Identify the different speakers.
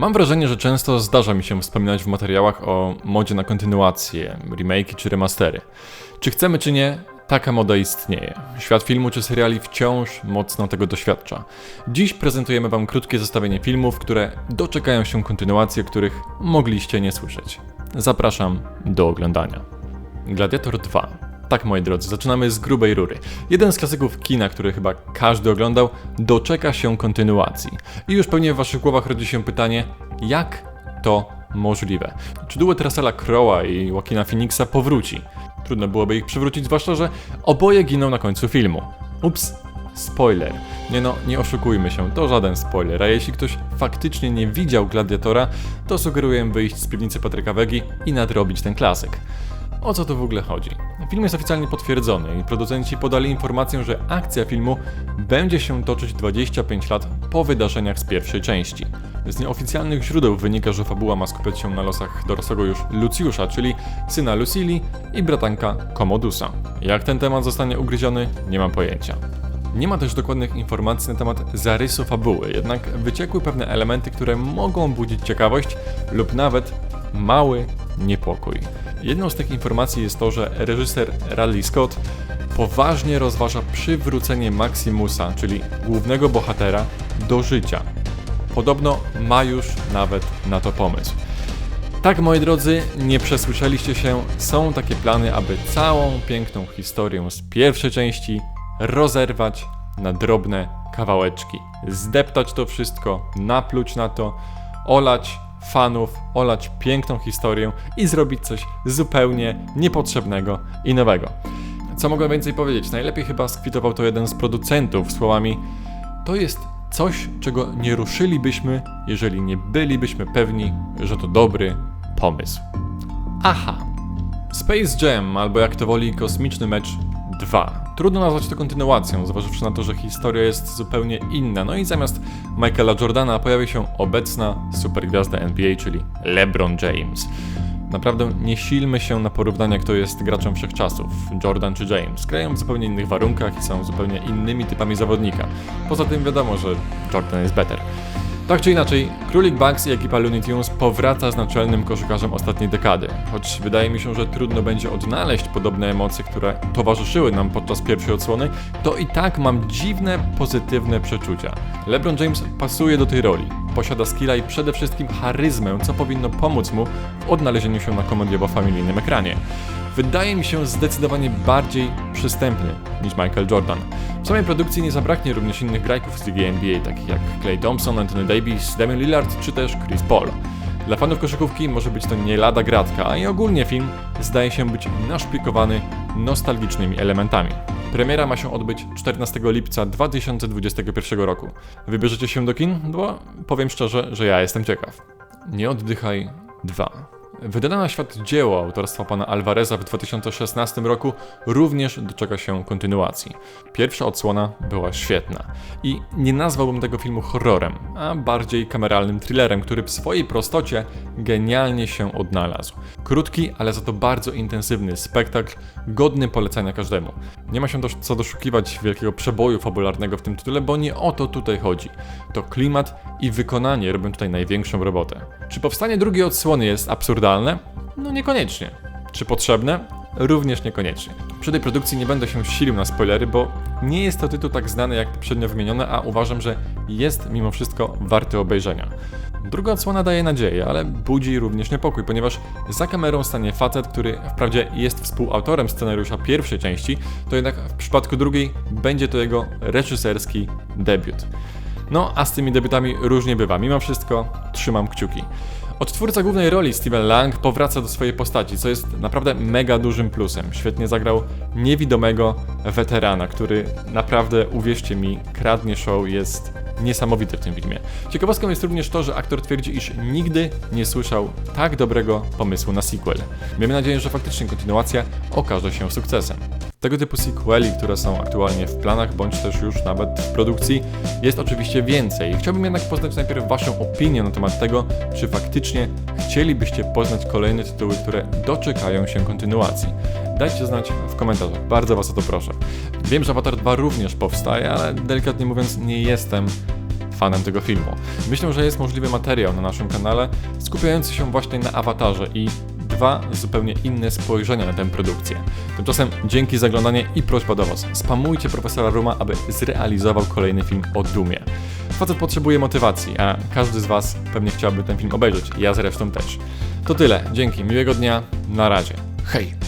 Speaker 1: Mam wrażenie, że często zdarza mi się wspominać w materiałach o modzie na kontynuacje, remake'i czy remastery. Czy chcemy czy nie, taka moda istnieje. Świat filmu czy seriali wciąż mocno tego doświadcza. Dziś prezentujemy Wam krótkie zestawienie filmów, które doczekają się kontynuacji, których mogliście nie słyszeć. Zapraszam do oglądania. Gladiator 2. Tak, moi drodzy, zaczynamy z grubej rury. Jeden z klasyków kina, który chyba każdy oglądał, doczeka się kontynuacji. I już pewnie w waszych głowach rodzi się pytanie, jak to możliwe? Czy duet Russella Crowe'a i Joaquina Phoenixa powróci? Trudno byłoby ich przywrócić, zwłaszcza, że oboje giną na końcu filmu. Ups, spoiler. Nie no, nie oszukujmy się, to żaden spoiler, a jeśli ktoś faktycznie nie widział Gladiatora, to sugeruję wyjść z piwnicy Patryka Wegi i nadrobić ten klasyk. O co tu w ogóle chodzi? Film jest oficjalnie potwierdzony i producenci podali informację, że akcja filmu będzie się toczyć 25 lat po wydarzeniach z pierwszej części. Z nieoficjalnych źródeł wynika, że fabuła ma skupiać się na losach dorosłego już Lucjusza, czyli syna Lucili i bratanka Komodusa. Jak ten temat zostanie ugryziony, nie mam pojęcia. Nie ma też dokładnych informacji na temat zarysu fabuły, jednak wyciekły pewne elementy, które mogą budzić ciekawość lub nawet mały niepokój. Jedną z tych informacji jest to, że reżyser Radley Scott poważnie rozważa przywrócenie Maximusa, czyli głównego bohatera, do życia. Podobno ma już nawet na to pomysł. Tak, moi drodzy, nie przesłyszeliście się, są takie plany, aby całą piękną historię z pierwszej części rozerwać na drobne kawałeczki. Zdeptać to wszystko, napluć na to, olać fanów, olać piękną historię i zrobić coś zupełnie niepotrzebnego i nowego. Co mogę więcej powiedzieć? Najlepiej chyba skwitował to jeden z producentów słowami: To jest coś, czego nie ruszylibyśmy, jeżeli nie bylibyśmy pewni, że to dobry pomysł. Aha. Space Jam, albo jak to woli, kosmiczny mecz 2. Trudno nazwać to kontynuacją, zważywszy na to, że historia jest zupełnie inna. No i zamiast Michaela Jordana pojawi się obecna supergwiazda NBA, czyli LeBron James. Naprawdę nie silmy się na porównania, kto jest graczem wszechczasów, Jordan czy James. Grają w zupełnie innych warunkach i są zupełnie innymi typami zawodnika. Poza tym wiadomo, że Jordan jest better. Tak czy inaczej, Królik Bugs i ekipa Looney Tunes powraca z naczelnym koszykarzem ostatniej dekady. Choć wydaje mi się, że trudno będzie odnaleźć podobne emocje, które towarzyszyły nam podczas pierwszej odsłony, to i tak mam dziwne, pozytywne przeczucia. LeBron James pasuje do tej roli. Posiada skilla i przede wszystkim charyzmę, co powinno pomóc mu w odnalezieniu się na komediowo-familijnym ekranie wydaje mi się zdecydowanie bardziej przystępny niż Michael Jordan. W samej produkcji nie zabraknie również innych grajków z ligi NBA, takich jak Clay Thompson, Anthony Davis, Damian Lillard czy też Chris Paul. Dla fanów koszykówki może być to nie lada gratka, a i ogólnie film zdaje się być naszpikowany nostalgicznymi elementami. Premiera ma się odbyć 14 lipca 2021 roku. Wybierzecie się do kin? Bo powiem szczerze, że ja jestem ciekaw. Nie oddychaj 2. Wydane na świat dzieło autorstwa pana Alvareza w 2016 roku również doczeka się kontynuacji. Pierwsza odsłona była świetna i nie nazwałbym tego filmu horrorem, a bardziej kameralnym thrillerem, który w swojej prostocie genialnie się odnalazł. Krótki, ale za to bardzo intensywny spektakl, godny polecenia każdemu. Nie ma się do, co doszukiwać wielkiego przeboju fabularnego w tym tytule, bo nie o to tutaj chodzi. To klimat i wykonanie robią tutaj największą robotę. Czy powstanie drugiej odsłony jest absurdalne? No niekoniecznie. Czy potrzebne? Również niekoniecznie. Przy tej produkcji nie będę się silił na spoilery, bo nie jest to tytuł tak znany jak poprzednio wymienione, a uważam, że jest mimo wszystko warty obejrzenia. Druga odsłona daje nadzieję, ale budzi również niepokój, ponieważ za kamerą stanie facet, który wprawdzie jest współautorem scenariusza pierwszej części, to jednak w przypadku drugiej będzie to jego reżyserski debiut. No, a z tymi debiutami różnie bywa. Mimo wszystko trzymam kciuki. Odtwórca głównej roli Steven Lang powraca do swojej postaci, co jest naprawdę mega dużym plusem. Świetnie zagrał niewidomego weterana, który naprawdę, uwierzcie mi, kradnie show, jest niesamowity w tym filmie. Ciekawostką jest również to, że aktor twierdzi, iż nigdy nie słyszał tak dobrego pomysłu na sequel. Miejmy nadzieję, że faktycznie kontynuacja okaże się sukcesem. Tego typu sequeli, które są aktualnie w planach, bądź też już nawet w produkcji, jest oczywiście więcej. Chciałbym jednak poznać najpierw Waszą opinię na temat tego, czy faktycznie chcielibyście poznać kolejne tytuły, które doczekają się kontynuacji. Dajcie znać w komentarzach, bardzo Was o to proszę. Wiem, że Avatar 2 również powstaje, ale delikatnie mówiąc nie jestem fanem tego filmu. Myślę, że jest możliwy materiał na naszym kanale skupiający się właśnie na awatarze i dwa zupełnie inne spojrzenia na tę produkcję. Tymczasem dzięki za oglądanie i prośba do Was. Spamujcie profesora Ruma, aby zrealizował kolejny film o Dumie. Facet potrzebuje motywacji, a każdy z Was pewnie chciałby ten film obejrzeć. Ja zresztą też. To tyle. Dzięki. Miłego dnia. Na razie. Hej!